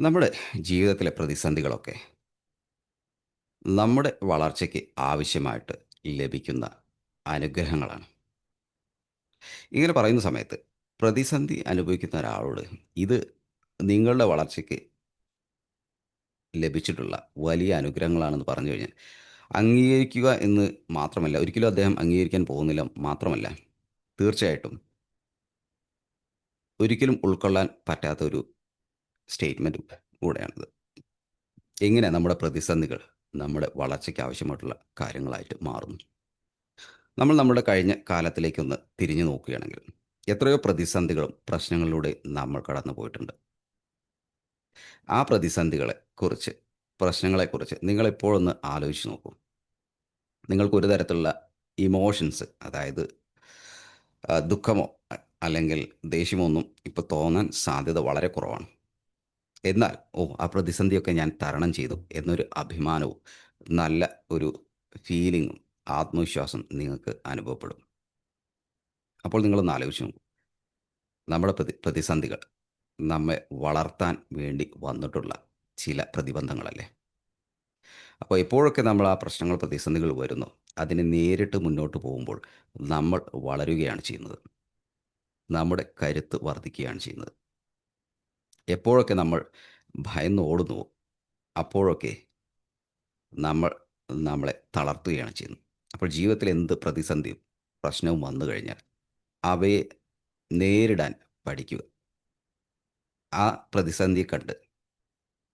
നമ്മുടെ ജീവിതത്തിലെ പ്രതിസന്ധികളൊക്കെ നമ്മുടെ വളർച്ചയ്ക്ക് ആവശ്യമായിട്ട് ലഭിക്കുന്ന അനുഗ്രഹങ്ങളാണ്. ഇങ്ങനെ പറയുന്ന സമയത്ത് പ്രതിസന്ധി അനുഭവിക്കുന്ന ഒരാളോട് ഇത് നിങ്ങളുടെ വളർച്ചയ്ക്ക് ലഭിച്ചിട്ടുള്ള വലിയ അനുഗ്രഹങ്ങളാണെന്ന് പറഞ്ഞു കഴിഞ്ഞാൽ അംഗീകരിക്കുക എന്ന് മാത്രമല്ല, ഒരിക്കലും അദ്ദേഹം അംഗീകരിക്കാൻ പോകുന്നില്ല മാത്രമല്ല, തീർച്ചയായിട്ടും ഒരിക്കലും ഉൾക്കൊള്ളാൻ പറ്റാത്ത ഒരു സ്റ്റേറ്റ്മെന്റും കൂടെയാണിത്. എങ്ങനെ നമ്മുടെ പ്രതിസന്ധികൾ നമ്മുടെ വളർച്ചയ്ക്ക് ആവശ്യമായിട്ടുള്ള കാര്യങ്ങളായിട്ട് മാറുന്നു. നമ്മൾ നമ്മുടെ കഴിഞ്ഞ കാലത്തിലേക്കൊന്ന് തിരിഞ്ഞു നോക്കുകയാണെങ്കിൽ എത്രയോ പ്രതിസന്ധികളും പ്രശ്നങ്ങളിലൂടെ നമ്മൾ കടന്നു പോയിട്ടുണ്ട്. ആ പ്രതിസന്ധികളെ കുറിച്ച്, പ്രശ്നങ്ങളെക്കുറിച്ച് നിങ്ങൾ എപ്പോഴൊന്ന് ആലോചിച്ച് നോക്കൂ. നിങ്ങൾക്ക് ഒരു തരത്തിലുള്ള ഇമോഷൻസ് അതായത് ദുഃഖമോ അല്ലെങ്കിൽ ദേഷ്യമോ ഒന്നും ഇപ്പോൾ തോന്നാൻ സാധ്യത വളരെ കുറവാണ്. എന്നാൽ ഓ ആ പ്രതിസന്ധിയൊക്കെ ഞാൻ തരണം ചെയ്തു എന്നൊരു അഭിമാനവും നല്ല ഒരു ഫീലിങ്ങും ആത്മവിശ്വാസം നിങ്ങൾക്ക് അനുഭവപ്പെടും. അപ്പോൾ നിങ്ങളൊന്ന് ആലോചിച്ച് നോക്കൂ. നമ്മുടെ പ്രതി പ്രതിസന്ധികൾ നമ്മെ വളർത്താൻ വേണ്ടി വന്നിട്ടുള്ള ചില പ്രതിബന്ധങ്ങളല്ലേ? അപ്പോൾ എപ്പോഴൊക്കെ നമ്മൾ ആ പ്രശ്നങ്ങൾ, പ്രതിസന്ധികൾ വരുന്നോ അതിനെ നേരിട്ട് മുന്നോട്ട് പോകുമ്പോൾ നമ്മൾ വളരുകയാണ് ചെയ്യുന്നത്. നമ്മുടെ കരുത്ത് വർദ്ധിക്കുകയാണ് ചെയ്യുന്നത്. എപ്പോഴൊക്കെ നമ്മൾ ഭയന്ന് ഓടുന്നുവോ അപ്പോഴൊക്കെ നമ്മൾ നമ്മളെ തളർത്തുകയാണ് ചെയ്യുന്നത്. അപ്പോൾ ജീവിതത്തിൽ എന്ത് പ്രതിസന്ധിയും, പ്രശ്നവും വന്നു കഴിഞ്ഞാൽ അവയെ നേരിടാൻ പഠിക്കുക. ആ പ്രതിസന്ധിയെ കണ്ട്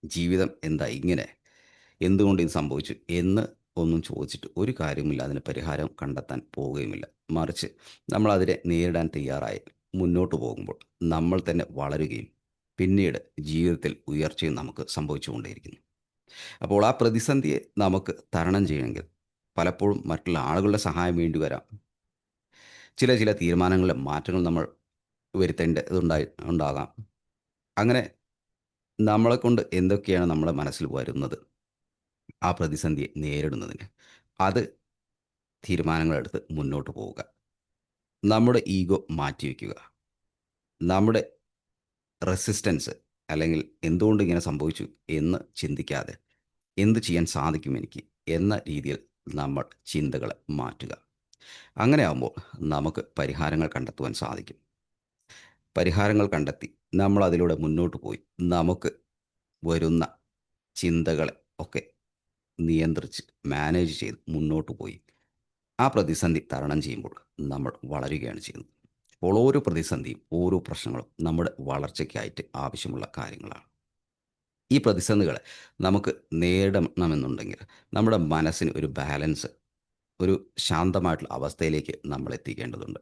ജീവിതം എന്താ ഇങ്ങനെ? എന്തുകൊണ്ട് ഇത് സംഭവിച്ചു? എന്ന് ഒന്നും ചോദിച്ചിട്ട് ഒരു കാര്യവുമില്ല അതിന് പരിഹാരം കണ്ടെത്താൻ പോവുകയുമില്ല. മറിച്ച് നമ്മളതിനെ നേരിടാൻ തയ്യാറായി മുന്നോട്ട് പോകുമ്പോൾ നമ്മൾ തന്നെ വളരുകയും പിന്നീട് ജീവിതത്തിൽ ഉയർച്ചയും നമുക്ക് സംഭവിച്ചുകൊണ്ടേയിരിക്കുന്നു. അപ്പോൾ ആ പ്രതിസന്ധിയെ നമുക്ക് തരണം ചെയ്യണമെങ്കിൽ പലപ്പോഴും മറ്റുള്ള ആളുകളുടെ സഹായം വേണ്ടി വരാം. ചില ചില തീരുമാനങ്ങളിലെ മാറ്റങ്ങൾ നമ്മൾ വരുത്തേണ്ടതുണ്ടായി ഉണ്ടാകാം. അങ്ങനെ നമ്മളെക്കൊണ്ട് എന്തൊക്കെയാണ് നമ്മുടെ മനസ്സിൽ വരുന്നത് ആ പ്രതിസന്ധിയെ നേരിടുന്നതിന് അത് തീരുമാനങ്ങളെടുത്ത് മുന്നോട്ട് പോവുക. നമ്മുടെ ഈഗോ മാറ്റിവെക്കുക. നമ്മുടെ റെസിസ്റ്റൻസ് അല്ലെങ്കിൽ എന്തുകൊണ്ട് ഇങ്ങനെ സംഭവിച്ചു എന്ന് ചിന്തിക്കാതെ എന്ത് ചെയ്യാൻ സാധിക്കും എനിക്ക് എന്ന രീതിയിൽ നമ്മൾ ചിന്തകളെ മാറ്റുക. അങ്ങനെയാകുമ്പോൾ നമുക്ക് പരിഹാരങ്ങൾ കണ്ടെത്തുവാൻ സാധിക്കും. പരിഹാരങ്ങൾ കണ്ടെത്തി നമ്മൾ അതിലൂടെ മുന്നോട്ട് പോയി നമുക്ക് വരുന്ന ചിന്തകളെ ഒക്കെ നിയന്ത്രിച്ച് മാനേജ് ചെയ്ത് മുന്നോട്ട് പോയി ആ പ്രതിസന്ധി തരണം ചെയ്യുമ്പോൾ നമ്മൾ വളരുകയാണ് ചെയ്യുന്നത്. അപ്പോൾ ഓരോ പ്രതിസന്ധിയും, ഓരോ പ്രശ്നങ്ങളും നമ്മുടെ വളർച്ചയ്ക്കായിട്ട് ആവശ്യമുള്ള കാര്യങ്ങളാണ്. ഈ പ്രതിസന്ധികളെ നമുക്ക് നേടണമെന്നുണ്ടെങ്കിൽ നമ്മുടെ മനസ്സിന് ഒരു ബാലൻസ്, ഒരു ശാന്തമായിട്ടുള്ള അവസ്ഥയിലേക്ക് നമ്മൾ എത്തിക്കേണ്ടതുണ്ട്.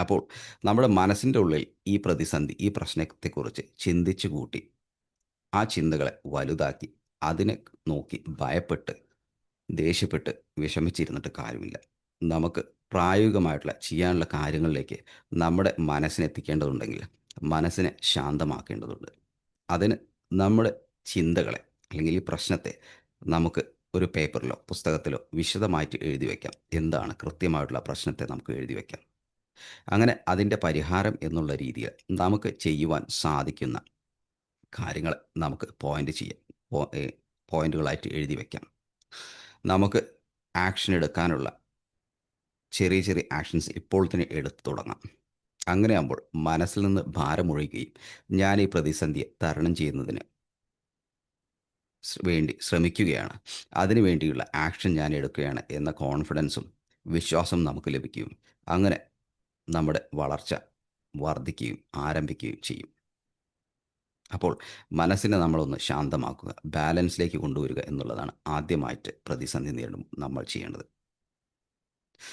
അപ്പോൾ നമ്മുടെ മനസ്സിന്റെ ഉള്ളിൽ ഈ പ്രതിസന്ധി, ഈ പ്രശ്നത്തെക്കുറിച്ച് ചിന്തിച്ചു കൂട്ടി ആ ചിന്തകളെ വലുതാക്കി അതിനെ നോക്കി ഭയപ്പെട്ട്, ദേഷ്യപ്പെട്ട്, വിഷമിച്ചിരുന്നിട്ട് കാര്യമില്ല. നമുക്ക് പ്രായോഗികമായിട്ടുള്ള ചെയ്യാനുള്ള കാര്യങ്ങളിലേക്ക് നമ്മുടെ മനസ്സിനെത്തിക്കേണ്ടതുണ്ടെങ്കിൽ മനസ്സിനെ ശാന്തമാക്കേണ്ടതുണ്ട്. അതിന് നമ്മുടെ ചിന്തകളെ അല്ലെങ്കിൽ ഈ പ്രശ്നത്തെ നമുക്ക് ഒരു പേപ്പറിലോ, പുസ്തകത്തിലോ വിശദമായിട്ട് എഴുതി വയ്ക്കാം. എന്താണ് കൃത്യമായിട്ടുള്ള പ്രശ്നത്തെ നമുക്ക് എഴുതി വയ്ക്കാം. അങ്ങനെ അതിന്റെ പരിഹാരം എന്നുള്ള രീതിയിൽ നമുക്ക് ചെയ്യുവാൻ സാധിക്കുന്ന കാര്യങ്ങൾ നമുക്ക് പോയിന്റ് ചെയ്യാം. പോയിന്റുകളായിട്ട് എഴുതി വയ്ക്കാം. നമുക്ക് ആക്ഷൻ എടുക്കാനുള്ള ചെറിയ ചെറിയ ആക്ഷൻസ് ഇപ്പോൾ തന്നെ എടുത്തു തുടങ്ങാം. അങ്ങനെയാകുമ്പോൾ മനസ്സിൽ നിന്ന് ഭാരമൊഴിയുകയും ഞാൻ ഈ പ്രതിസന്ധിയെ തരണം ചെയ്യുന്നതിന് വേണ്ടി ശ്രമിക്കുകയാണ്. അതിനു വേണ്ടിയുള്ള ആക്ഷൻ ഞാൻ എടുക്കുകയാണ് എന്ന കോൺഫിഡൻസും വിശ്വാസം നമുക്ക് ലഭിക്കുകയും അങ്ങനെ നമ്മുടെ വളർച്ച വർദ്ധിക്കുകയും ആരംഭിക്കുകയും ചെയ്യും. അപ്പോൾ മനസ്സിനെ നമ്മളൊന്ന് ശാന്തമാക്കുക. ബാലൻസിലേക്ക് കൊണ്ടുവരിക എന്നുള്ളതാണ് ആദ്യമായിട്ട് പ്രതിസന്ധി നേരിടുമ്പോൾ നമ്മൾ ചെയ്യേണ്ടത്.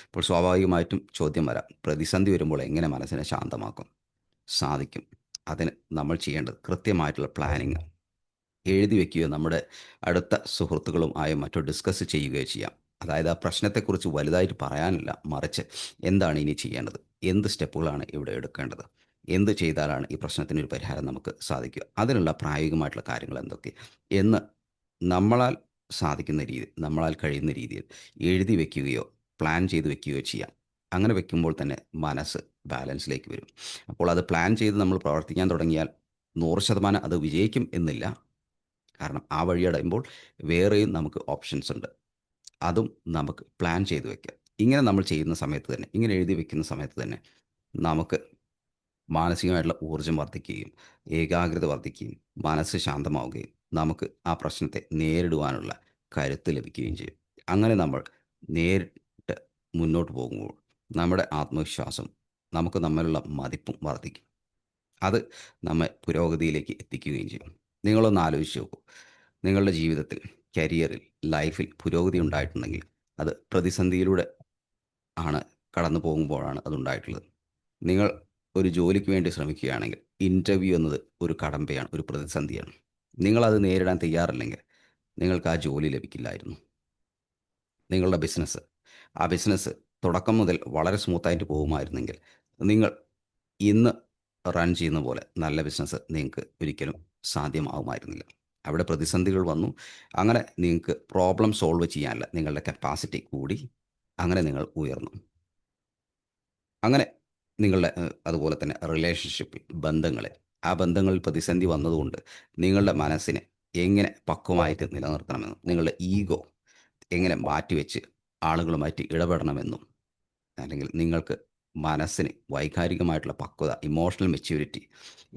അപ്പോൾ സ്വാഭാവികമായിട്ടും ചോദ്യം വരാം. പ്രതിസന്ധി വരുമ്പോൾ എങ്ങനെ മനസ്സിനെ ശാന്തമാക്കും? സാധിക്കും. അതിന് നമ്മൾ ചെയ്യേണ്ടത് കൃത്യമായിട്ടുള്ള പ്ലാനിങ് എഴുതി വയ്ക്കുകയോ നമ്മുടെ അടുത്ത സുഹൃത്തുക്കളുമായി മറ്റോ ഡിസ്കസ് ചെയ്യുകയോ ചെയ്യാം. അതായത് ആ പ്രശ്നത്തെക്കുറിച്ച് വലുതായിട്ട് പറയാനില്ല മറിച്ച് എന്താണ് ഇനി ചെയ്യേണ്ടത്? എന്ത് സ്റ്റെപ്പുകളാണ് ഇവിടെ എടുക്കേണ്ടത്? എന്ത് ചെയ്താലാണ് ഈ പ്രശ്നത്തിന് ഒരു പരിഹാരം നമുക്ക് സാധിക്കുക? അതിനുള്ള പ്രായോഗികമായിട്ടുള്ള കാര്യങ്ങൾ എന്തൊക്കെ? എന്ന് നമ്മളാൽ സാധിക്കുന്ന രീതി നമ്മളാൽ കഴിയുന്ന രീതിയിൽ എഴുതി വയ്ക്കുകയോ പ്ലാൻ ചെയ്ത് വെക്കുകയോ ചെയ്യാം. അങ്ങനെ വെക്കുമ്പോൾ തന്നെ മനസ്സ് ബാലൻസിലേക്ക് വരും. അപ്പോൾ അത് പ്ലാൻ ചെയ്ത് നമ്മൾ പ്രവർത്തിക്കാൻ തുടങ്ങിയാൽ നൂറ് ശതമാനം അത് വിജയിക്കും എന്നില്ല കാരണം ആ വഴി അടയുമ്പോൾ വേറെയും നമുക്ക് ഓപ്ഷൻസ് ഉണ്ട് അതും നമുക്ക് പ്ലാൻ ചെയ്ത് വെക്കാം ഇങ്ങനെ നമ്മൾ ചെയ്യുന്ന സമയത്ത് തന്നെ ഇങ്ങനെ എഴുതി വെക്കുന്ന സമയത്ത് തന്നെ നമുക്ക് മാനസികമായിട്ടുള്ള ഊർജം വർദ്ധിക്കുകയും ഏകാഗ്രത വർദ്ധിക്കുകയും മനസ്സ് ശാന്തമാവുകയും നമുക്ക് ആ പ്രശ്നത്തെ നേരിടുവാനുള്ള കരുത്ത് ലഭിക്കുകയും ചെയ്യും അങ്ങനെ നമ്മൾ നേരിട്ട് മുന്നോട്ട് പോകുമ്പോൾ നമ്മുടെ ആത്മവിശ്വാസം നമുക്ക് നമ്മളുള്ള മതിപ്പും വർദ്ധിക്കും. അത് നമ്മെ പുരോഗതിയിലേക്ക് എത്തിക്കുകയും ചെയ്യും. നിങ്ങളൊന്ന് ആലോചിച്ച് നോക്കൂ. നിങ്ങളുടെ ജീവിതത്തിൽ കരിയറിൽ ലൈഫിൽ പുരോഗതി ഉണ്ടായിട്ടുണ്ടെങ്കിൽ അത് പ്രതിസന്ധിയിലൂടെ ആണ് കടന്നു പോകുമ്പോഴാണ് അതുണ്ടായിട്ടുള്ളത് നിങ്ങൾ ഒരു ജോലിക്ക് വേണ്ടി ശ്രമിക്കുകയാണെങ്കിൽ ഇന്റർവ്യൂ എന്നത് ഒരു കടമ്പയാണ് ഒരു പ്രതിസന്ധിയാണ്. നിങ്ങളത് നേരിടാൻ തയ്യാറില്ലെങ്കിൽ നിങ്ങൾക്ക് ആ ജോലി ലഭിക്കില്ലായിരുന്നു. നിങ്ങളുടെ ബിസിനസ് ആ ബിസിനസ് തുടക്കം മുതൽ വളരെ സ്മൂത്തായിട്ട് പോകുമായിരുന്നെങ്കിൽ നിങ്ങൾ ഇന്ന് റൺ ചെയ്യുന്ന പോലെ നല്ല ബിസിനസ് നിങ്ങൾക്ക് ഒരിക്കലും സാധ്യമാവുമായിരുന്നില്ല. അവിടെ പ്രതിസന്ധികൾ വന്നു. അങ്ങനെ നിങ്ങൾക്ക് പ്രോബ്ലം സോൾവ് ചെയ്യാനുള്ള നിങ്ങളുടെ കപ്പാസിറ്റി കൂടി അങ്ങനെ നിങ്ങൾ ഉയർന്നു. അങ്ങനെ നിങ്ങളുടെ അതുപോലെ തന്നെ റിലേഷൻഷിപ്പിൽ ബന്ധങ്ങളെ ആ ബന്ധങ്ങളിൽ പ്രതിസന്ധി വന്നതുകൊണ്ട് നിങ്ങളുടെ മനസ്സിനെ എങ്ങനെ പക്വമായിട്ട് നിലനിർത്തണമെന്ന് നിങ്ങളുടെ ഈഗോ എങ്ങനെ മാറ്റിവെച്ച് ആളുകളുമായിട്ട് ഇടപെടണമെന്നും അല്ലെങ്കിൽ നിങ്ങൾക്ക് മനസ്സിന് വൈകാരികമായിട്ടുള്ള പക്വത ഇമോഷണൽ മെച്യൂരിറ്റി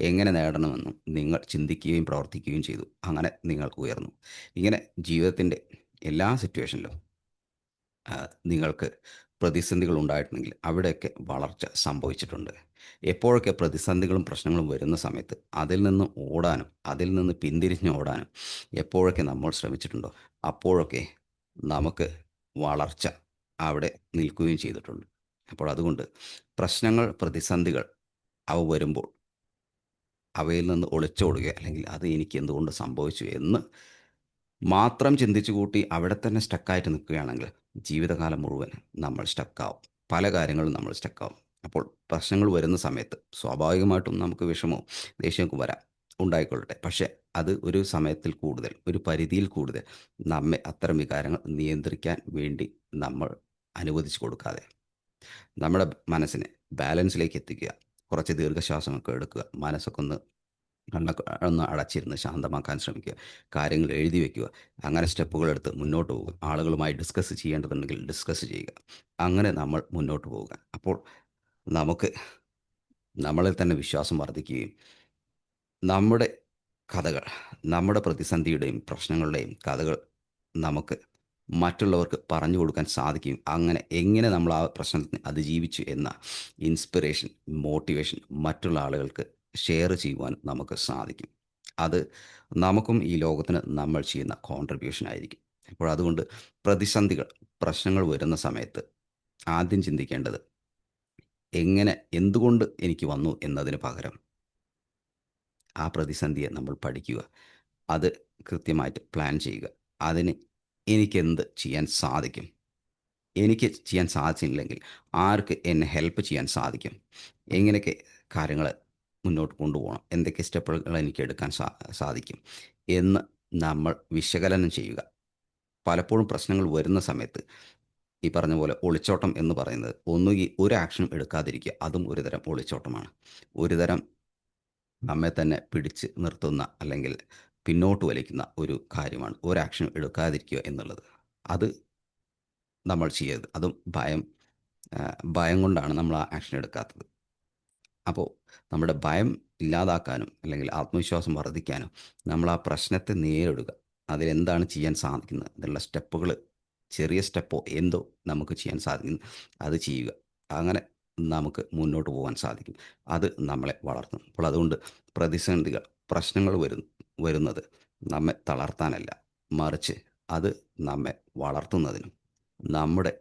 എങ്ങനെ നേടണമെന്നും നിങ്ങൾ ചിന്തിക്കുകയും പ്രവർത്തിക്കുകയും ചെയ്തു. അങ്ങനെ നിങ്ങൾ ഉയർന്നു. ഇങ്ങനെ ജീവിതത്തിന്റെ എല്ലാ സിറ്റുവേഷനിലും നിങ്ങൾക്ക് പ്രതിസന്ധികൾ ഉണ്ടായിട്ടുണ്ടെങ്കിൽ അവിടെയൊക്കെ വളർച്ച സംഭവിച്ചിട്ടുണ്ട്. എപ്പോഴൊക്കെ പ്രതിസന്ധികളും പ്രശ്നങ്ങളും വരുന്ന സമയത്ത് അതിൽ നിന്ന് ഓടാനും അതിൽ നിന്ന് പിന്തിരിഞ്ഞ് ഓടാനും എപ്പോഴൊക്കെ നമ്മൾ ശ്രമിച്ചിട്ടുണ്ടോ? അപ്പോഴൊക്കെ നമുക്ക് വളർച്ച അവിടെ നിൽക്കുകയും ചെയ്തിട്ടുണ്ട്. അപ്പോൾ അതുകൊണ്ട് പ്രശ്നങ്ങൾ പ്രതിസന്ധികൾ അവ വരുമ്പോൾ അവയിൽ നിന്ന് ഒളിച്ചോടുക അല്ലെങ്കിൽ അത് എനിക്ക് എന്തുകൊണ്ട് സംഭവിച്ചു എന്ന് മാത്രം ചിന്തിച്ചു കൂട്ടി അവിടെ തന്നെ സ്റ്റക്കായിട്ട് നിൽക്കുകയാണെങ്കിൽ ജീവിതകാലം മുഴുവൻ നമ്മൾ സ്റ്റക്കാവും. പല കാര്യങ്ങളും നമ്മൾ സ്റ്റക്കാവും. അപ്പോൾ പ്രശ്നങ്ങൾ വരുന്ന സമയത്ത് സ്വാഭാവികമായിട്ടും നമുക്ക് വിഷമവും ദേഷ്യമൊക്കെ വരാം. ഉണ്ടായിക്കൊള്ളട്ടെ. പക്ഷേ അത് ഒരു സമയത്തിൽ കൂടുതൽ ഒരു പരിധിയിൽ കൂടുതൽ നമ്മെ അത്തരം വികാരങ്ങൾ നിയന്ത്രിക്കാൻ വേണ്ടി നമ്മൾ അനുവദിച്ചു കൊടുക്കാതെ നമ്മുടെ മനസ്സിനെ ബാലൻസിലേക്ക് എത്തിക്കുക കുറച്ച് ദീർഘശ്വാസമൊക്കെ എടുക്കുക മനസ്സൊക്കെ ഒന്ന് ഒന്ന് അടച്ചിരുന്ന് ശാന്തമാക്കാൻ ശ്രമിക്കുക കാര്യങ്ങൾ എഴുതി വെക്കുക അങ്ങനെ സ്റ്റെപ്പുകൾ എടുത്ത് മുന്നോട്ട് പോകുക ആളുകളുമായി ഡിസ്കസ് ചെയ്യേണ്ടതുണ്ടെങ്കിൽ ഡിസ്കസ് ചെയ്യുക അങ്ങനെ നമ്മൾ മുന്നോട്ട് പോവുക അപ്പോൾ നമുക്ക് നമ്മളിൽ തന്നെ വിശ്വാസം വർദ്ധിക്കുകയും നമ്മുടെ കഥകൾ നമ്മുടെ പ്രതിസന്ധിയുടെയും പ്രശ്നങ്ങളുടെയും കഥകൾ നമുക്ക് മറ്റുള്ളവർക്ക് പറഞ്ഞു കൊടുക്കാൻ സാധിക്കും. അങ്ങനെ എങ്ങനെ നമ്മൾ ആ പ്രശ്നത്തിന് അതിജീവിച്ചു എന്ന ഇൻസ്പിറേഷൻ മോട്ടിവേഷൻ മറ്റുള്ള ആളുകൾക്ക് ഷെയർ ചെയ്യുവാൻ നമുക്ക് സാധിക്കും. അത് നമുക്കും ഈ ലോകത്തിന് നമ്മൾ ചെയ്യുന്ന കോൺട്രിബ്യൂഷൻ ആയിരിക്കും. അപ്പോൾ അതുകൊണ്ട് പ്രതിസന്ധികൾ പ്രശ്നങ്ങൾ വരുന്ന സമയത്ത് ആദ്യം ചിന്തിക്കേണ്ടത് എങ്ങനെ എന്തുകൊണ്ട് എനിക്ക് വന്നു എന്നതിന് പകരം ആ പ്രതിസന്ധിയെ നമ്മൾ പഠിക്കുക. അത് കൃത്യമായിട്ട് പ്ലാൻ ചെയ്യുക. അതിന് എനിക്കെന്ത് ചെയ്യാൻ സാധിക്കും? എനിക്ക് ചെയ്യാൻ സാധിച്ചില്ലെങ്കിൽ ആർക്ക് എന്നെ ഹെൽപ്പ് ചെയ്യാൻ സാധിക്കും? എങ്ങനെയൊക്കെ കാര്യങ്ങൾ മുന്നോട്ട് കൊണ്ടുപോകണം? എന്തൊക്കെ സ്റ്റെപ്പുകൾ എനിക്ക് എടുക്കാൻ സാ സാധിക്കും? എന്ന് നമ്മൾ വിശകലനം ചെയ്യുക. പലപ്പോഴും പ്രശ്നങ്ങൾ വരുന്ന സമയത്ത് ഈ പറഞ്ഞ പോലെ ഒളിച്ചോട്ടം എന്ന് പറയുന്നത് ഒന്നുകിൽ ഒരു ആക്ഷനും എടുക്കാതിരിക്കുക. അതും ഒരു തരം ഒളിച്ചോട്ടമാണ്. ഒരു തരം നമ്മെ തന്നെ പിടിച്ച് നിർത്തുന്ന അല്ലെങ്കിൽ പിന്നോട്ട് വലിക്കുന്ന ഒരു കാര്യമാണ്. ഒരു എടുക്കാതിരിക്കുക എന്നുള്ളത്. അത് നമ്മൾ ചെയ്യരുത്. അതും ഭയം ഭയം കൊണ്ടാണ് നമ്മൾ ആ ആക്ഷൻ എടുക്കാത്തത്. അപ്പോൾ നമ്മുടെ ഭയം ഇല്ലാതാക്കാനും അല്ലെങ്കിൽ ആത്മവിശ്വാസം വർദ്ധിക്കാനും നമ്മൾ ആ പ്രശ്നത്തെ നേരിടുക. അതിലെന്താണ് ചെയ്യാൻ സാധിക്കുന്നത്? അതിനുള്ള സ്റ്റെപ്പുകൾ ചെറിയ സ്റ്റെപ്പോ എന്തോ നമുക്ക് ചെയ്യാൻ സാധിക്കുന്നു. അത് ചെയ്യുക. അങ്ങനെ നമുക്ക് മുന്നോട്ട് പോകാൻ സാധിക്കും. അത് നമ്മളെ വളർത്തും. അപ്പോൾ അതുകൊണ്ട് പ്രതിസന്ധികൾ പ്രശ്നങ്ങൾ വരും വരുന്നത് നമ്മെ തളർത്താനല്ല മറിച്ച് അത് നമ്മെ വളർത്തുന്നതിനും നമ്മുടെ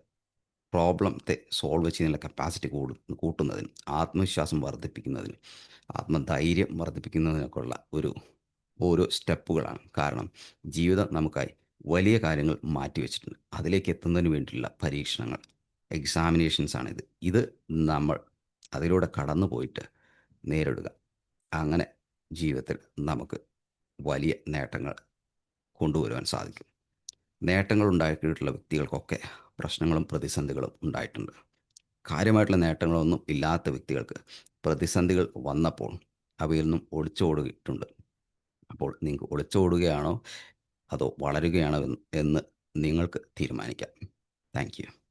പ്രോബ്ലത്തെ സോൾവ് ചെയ്യുന്നതിനുള്ള കപ്പാസിറ്റി കൂടു കൂട്ടുന്നതിനും ആത്മവിശ്വാസം വർദ്ധിപ്പിക്കുന്നതിനും ആത്മധൈര്യം വർദ്ധിപ്പിക്കുന്നതിനൊക്കെയുള്ള ഒരു ഓരോ സ്റ്റെപ്പുകളാണ്. കാരണം ജീവിതം നമുക്കായി വലിയ കാര്യങ്ങൾ മാറ്റിവെച്ചിട്ടുണ്ട് അതിലേക്ക് എത്തുന്നതിന് വേണ്ടിയുള്ള പരീക്ഷണങ്ങൾ എക്സാമിനേഷൻസ് ആണ് ഇത് ഇത് നമ്മൾ അതിലൂടെ കടന്നു പോയിട്ട് നേരിടുക. അങ്ങനെ ജീവിതത്തിൽ നമുക്ക് വലിയ നേട്ടങ്ങൾ കൊണ്ടുവരുവാൻ സാധിക്കും. നേട്ടങ്ങൾ ഉണ്ടായിട്ടുള്ള വ്യക്തികൾക്കൊക്കെ പ്രശ്നങ്ങളും പ്രതിസന്ധികളും ഉണ്ടായിട്ടുണ്ട്. കാര്യമായിട്ടുള്ള നേട്ടങ്ങളൊന്നും ഇല്ലാത്ത വ്യക്തികൾക്ക് പ്രതിസന്ധികൾ വന്നപ്പോൾ അവയിൽ നിന്നും ഒളിച്ചോടിയിട്ടുണ്ട് അപ്പോൾ നിങ്ങൾക്ക് ഒളിച്ചോടുകയാണോ? അതോ വളരുകയാണോ എന്ന് നിങ്ങൾക്ക് തീരുമാനിക്കാം. താങ്ക്